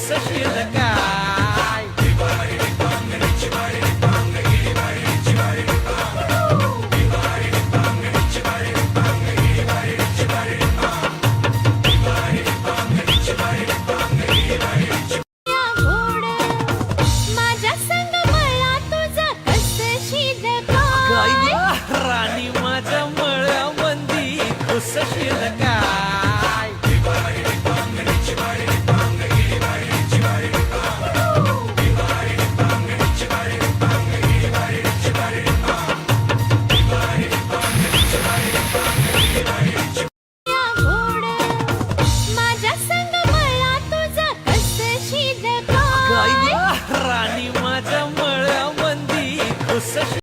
असं केलं काय Rainima de mălea mândi Cu să-și e de cal राणी माझ्या मळ्यामंदी खुश